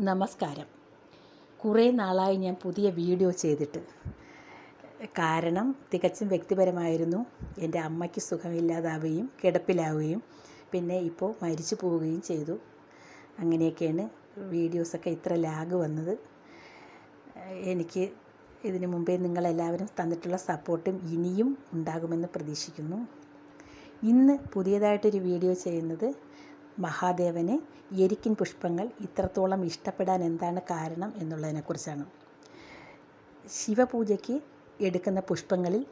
നമസ്കാരം. കുറേ നാളായി ഞാൻ പുതിയ വീഡിയോ ചെയ്തിട്ട്. കാരണം തികച്ചും വ്യക്തിപരമായിരുന്നു. എന്റെ അമ്മയ്ക്ക് സുഖമില്ലാതാവുകയും കിടപ്പിലാവുകയും പിന്നെ ഇപ്പോൾ മരിച്ചു പോവുകയും ചെയ്തു. അങ്ങനെയൊക്കെയാണ് വീഡിയോസൊക്കെ ഇത്ര ലാഗ് വന്നത്. എനിക്ക് ഇതിനു മുമ്പേ നിങ്ങളെല്ലാവരും തന്നിട്ടുള്ള സപ്പോർട്ടും ഇനിയും ഉണ്ടാകുമെന്ന് പ്രതീക്ഷിക്കുന്നു. ഇന്ന് പുതിയതായിട്ടൊരു വീഡിയോ ചെയ്യുന്നത് മഹാദേവന് എരിക്കിൻ പുഷ്പങ്ങൾ ഇത്രത്തോളം ഇഷ്ടപ്പെടാൻ എന്താണ് കാരണം എന്നുള്ളതിനെക്കുറിച്ചാണ്. ശിവപൂജയ്ക്ക് എടുക്കുന്ന പുഷ്പങ്ങളിൽ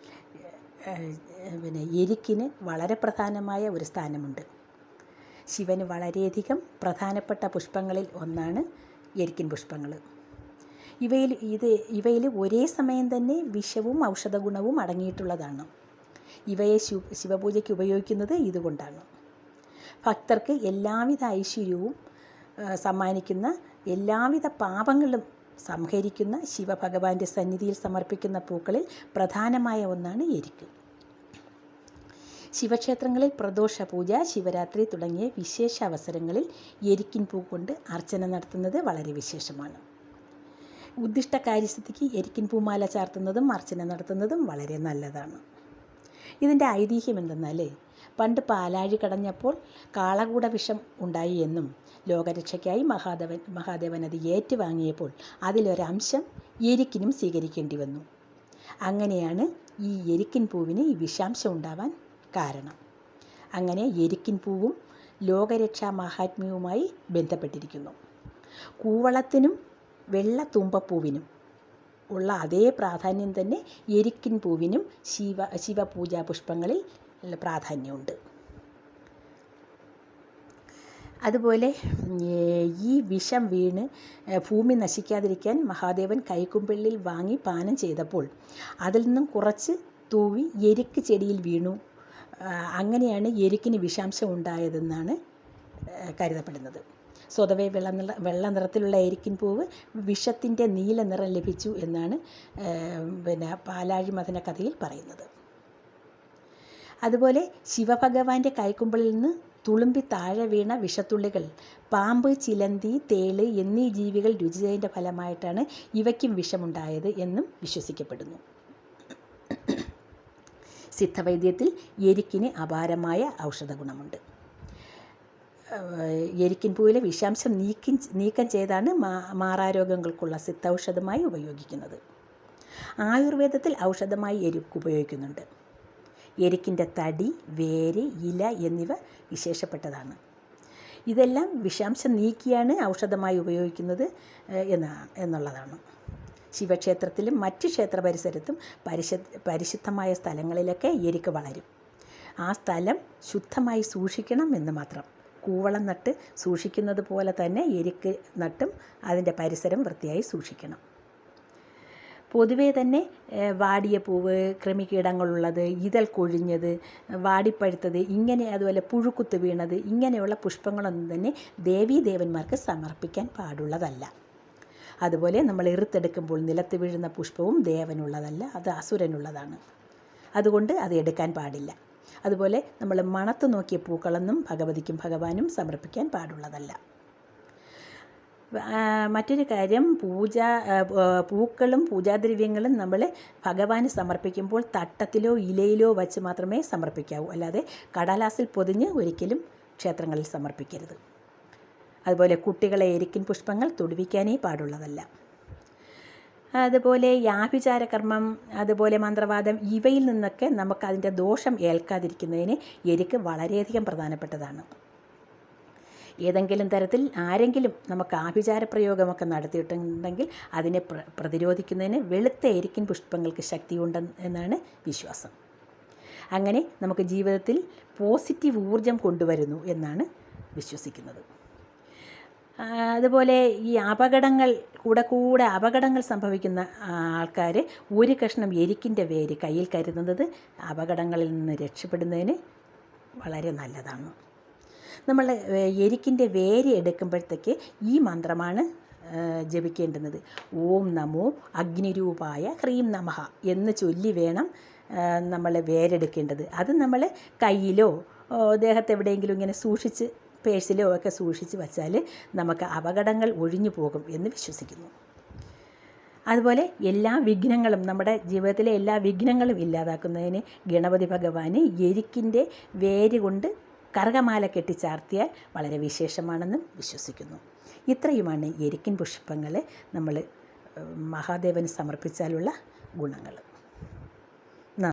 പിന്നെ എരിക്കിന് വളരെ പ്രധാനമായ ഒരു സ്ഥാനമുണ്ട്. ശിവന് വളരെയധികം പ്രധാനപ്പെട്ട പുഷ്പങ്ങളിൽ ഒന്നാണ് എരിക്കിൻ പുഷ്പങ്ങൾ. ഇവയിൽ ഇത് ഇവയിൽ ഒരേ സമയം തന്നെ വിഷവും ഔഷധ ഗുണവും അടങ്ങിയിട്ടുള്ളതാണ്. ഇവയെ ശിവ ശിവപൂജയ്ക്ക് ഉപയോഗിക്കുന്നത് ഇതുകൊണ്ടാണ്. ഭക്തർക്ക് എല്ലാവിധ ഐശ്വര്യവും സമ്മാനിക്കുന്ന എല്ലാവിധ പാപങ്ങളും സംഹരിക്കുന്ന ശിവഭഗവാന്റെ സന്നിധിയിൽ സമർപ്പിക്കുന്ന പൂക്കളിൽ പ്രധാനമായ ഒന്നാണ് എരിക്ക്. ശിവക്ഷേത്രങ്ങളിൽ പ്രദോഷ പൂജ ശിവരാത്രി തുടങ്ങിയ വിശേഷ അവസരങ്ങളിൽ എരിക്കിൻ പൂ കൊണ്ട് അർച്ചന നടത്തുന്നത് വളരെ വിശേഷമാണ്. ഉദ്ദിഷ്ട കാര്യസ്ഥിതിക്ക് എരിക്കിൻ പൂമാല ചാർത്തുന്നതും അർച്ചന നടത്തുന്നതും വളരെ നല്ലതാണ്. ഇതിന്റെ ഐതിഹ്യം എന്തെന്നാൽ പണ്ട് പാലാഴി കടഞ്ഞപ്പോൾ കാളകൂട വിഷം ഉണ്ടായി എന്നും ലോകരക്ഷയ്ക്കായി മഹാദേവൻ മഹാദേവൻ അത് ഏറ്റുവാങ്ങിയപ്പോൾ അതിലൊരംശം എരിക്കിനും സ്വീകരിക്കേണ്ടി വന്നു. അങ്ങനെയാണ് ഈ എരിക്കിൻ പൂവിന് ഈ വിഷാംശം ഉണ്ടാവാൻ കാരണം. അങ്ങനെ എരിക്കിൻ പൂവും ലോകരക്ഷാ മഹാത്മ്യവുമായി ബന്ധപ്പെട്ടിരിക്കുന്നു. കൂവളത്തിനും വെള്ള തുമ്പപ്പൂവിനും ഉള്ള അതേ പ്രാധാന്യം തന്നെ എരിക്കിൻ പൂവിനും ശിവ ശിവപൂജാ പുഷ്പങ്ങളിൽ പ്രാധാന്യമുണ്ട്. അതുപോലെ ഈ വിഷം വീണ് ഭൂമി നശിക്കാതിരിക്കാൻ മഹാദേവൻ കൈക്കുമ്പിളിൽ വാങ്ങി പാനം ചെയ്തപ്പോൾ അതിൽ നിന്നും കുറച്ച് തൂവി എരിക്ക് ചെടിയിൽ വീണു. അങ്ങനെയാണ് എരിക്കിന് വിഷാംശം ഉണ്ടായതെന്നാണ് കരുതപ്പെടുന്നത്. സ്വതവേ വെള്ള നിറ വെള്ള നിറത്തിലുള്ള എരിക്കിൻ പൂവ് വിഷത്തിന്റെ നീല നിറം ലഭിച്ചു എന്നാണ് പിന്നെ പാലാഴി മഥന കഥയിൽ പറയുന്നത്. അതുപോലെ ശിവഭഗവാന്റെ കൈക്കുമ്പിളിൽ നിന്ന് തുളുമ്പി താഴെ വീണ വിഷത്തുള്ളികൾ പാമ്പ് ചിലന്തി തേൾ എന്നീ ജീവികൾ രുചിച്ചതിന്റെ ഫലമായിട്ടാണ് ഇവയ്ക്കും വിഷമുണ്ടായത് എന്നും വിശ്വസിക്കപ്പെടുന്നു. സിദ്ധവൈദ്യത്തിൽ എരിക്കിന് അപാരമായ ഔഷധ ഗുണമുണ്ട്. എരിക്കിൻ പൂവിലെ വിഷാംശം നീക്കം നീക്കം ചെയ്താണ് മാറാരോഗങ്ങൾക്കുള്ള സിദ്ധൌഷധമായി ഉപയോഗിക്കുന്നത്. ആയുർവേദത്തിൽ ഔഷധമായി എരിക്ക് ഉപയോഗിക്കുന്നുണ്ട്. എരിക്കിന്റെ തടി വേര് ഇല എന്നിവ വിശേഷപ്പെട്ടതാണ്. ഇതെല്ലാം വിഷാംശം നീക്കിയാണ് ഔഷധമായി ഉപയോഗിക്കുന്നത് എന്ന എന്നാ എന്നുള്ളതാണ്. ശിവക്ഷേത്രത്തിലും മറ്റ് ക്ഷേത്ര പരിസരത്തും പരിശു പരിശുദ്ധമായ സ്ഥലങ്ങളിലൊക്കെ എരിക്ക് വളരും. ആ സ്ഥലം ശുദ്ധമായി സൂക്ഷിക്കണം എന്ന് മാത്രം. കൂവളം നട്ട് സൂക്ഷിക്കുന്നത് പോലെ തന്നെ എരിക്ക് നട്ടും അതിന്റെ പരിസരം വൃത്തിയായി സൂക്ഷിക്കണം. പൊതുവേ തന്നെ വാടിയ പൂവ് കൃമികീടങ്ങളുള്ളത് ഇതൽ കൊഴിഞ്ഞത് വാടിപ്പഴുത്തത് ഇങ്ങനെ അതുപോലെ പുഴുക്കുത്ത് വീണത് ഇങ്ങനെയുള്ള പുഷ്പങ്ങളൊന്നും തന്നെ ദേവീദേവന്മാർക്ക് സമർപ്പിക്കാൻ പാടുള്ളതല്ല. അതുപോലെ നമ്മൾ എറുത്തെടുക്കുമ്പോൾ നിലത്ത് വീഴുന്ന പുഷ്പവും ദേവനുള്ളതല്ല അത് അസുരനുള്ളതാണ്. അതുകൊണ്ട് അത് എടുക്കാൻ പാടില്ല. അതുപോലെ നമ്മൾ മണത്ത് നോക്കിയ പൂക്കളൊന്നും ഭഗവതിക്കും ഭഗവാനും സമർപ്പിക്കാൻ പാടുള്ളതല്ല. മറ്റൊരു കാര്യം പൂജ പൂക്കളും പൂജാദ്രവ്യങ്ങളും നമ്മൾ ഭഗവാന് സമർപ്പിക്കുമ്പോൾ തട്ടത്തിലോ ഇലയിലോ വച്ച് മാത്രമേ സമർപ്പിക്കാവൂ. അല്ലാതെ കടലാസിൽ പൊതിഞ്ഞ് ഒരിക്കലും ക്ഷേത്രങ്ങളിൽ സമർപ്പിക്കരുത്. അതുപോലെ കുട്ടികളെ എരിക്കിൻ പുഷ്പങ്ങൾ തൊടുവിക്കാനേ പാടുള്ളതല്ല. അതുപോലെ യാഭിചാരകർമ്മം കർമ്മം അതുപോലെ മന്ത്രവാദം ഇവയിൽ നിന്നൊക്കെ നമുക്ക് അതിന്റെ ദോഷം ഏൽക്കാതിരിക്കുന്നതിന് എരിക്ക് വളരെയധികം പ്രധാനപ്പെട്ടതാണ്. ഏതെങ്കിലും തരത്തിൽ ആരെങ്കിലും നമുക്ക് ആഭിചാര പ്രയോഗമൊക്കെ നടത്തിയിട്ടുണ്ടെങ്കിൽ അതിനെ പ്ര പ്രതിരോധിക്കുന്നതിന് വെളുത്ത എരിക്കിൻ പുഷ്പങ്ങൾക്ക് ശക്തിയുണ്ടെന്ന് എന്നാണ് വിശ്വാസം. അങ്ങനെ നമുക്ക് ജീവിതത്തിൽ പോസിറ്റീവ് ഊർജം കൊണ്ടുവരുന്നു എന്നാണ് വിശ്വസിക്കുന്നത്. അതുപോലെ ഈ അപകടങ്ങൾ കൂടെ കൂടെ അപകടങ്ങൾ സംഭവിക്കുന്ന ആൾക്കാർ ഒരു കഷ്ണം എരിക്കിന്റെ വേര് കയ്യിൽ കരുതുന്നത് അപകടങ്ങളിൽ നിന്ന് രക്ഷപ്പെടുന്നതിന് വളരെ നല്ലതാണ്. നമ്മൾ എരിക്കിന്റെ വേര് എടുക്കുമ്പോഴത്തേക്ക് ഈ മന്ത്രമാണ് ജപിക്കേണ്ടുന്നത്. ഓം നമോ അഗ്നിരൂപായ ഹ്രീം നമഹ എന്ന് ചൊല്ലി വേണം നമ്മൾ വേരെടുക്കേണ്ടത്. അത് നമ്മൾ കയ്യിലോ ദേഹത്ത് എവിടെയെങ്കിലും ഇങ്ങനെ സൂക്ഷിച്ച് പേഴ്സിലോ ഒക്കെ സൂക്ഷിച്ച് വച്ചാൽ നമുക്ക് അപകടങ്ങൾ ഒഴിഞ്ഞു പോകും എന്ന് വിശ്വസിക്കുന്നു. അതുപോലെ എല്ലാ വിഘ്നങ്ങളും നമ്മുടെ ജീവിതത്തിലെ എല്ലാ വിഘ്നങ്ങളും ഇല്ലാതാക്കുന്നതിന് ഗണപതി ഭഗവാന് എരിക്കിന്റെ വേര് കൊണ്ട് കറുകമാല കെട്ടിച്ചാർത്തിയാൽ വളരെ വിശേഷമാണെന്നും വിശ്വസിക്കുന്നു. ഇത്രയുമാണ് എരിക്കിൻ പുഷ്പങ്ങളെ നമ്മൾ മഹാദേവന് സമർപ്പിച്ചാലുള്ള ഗുണങ്ങൾ.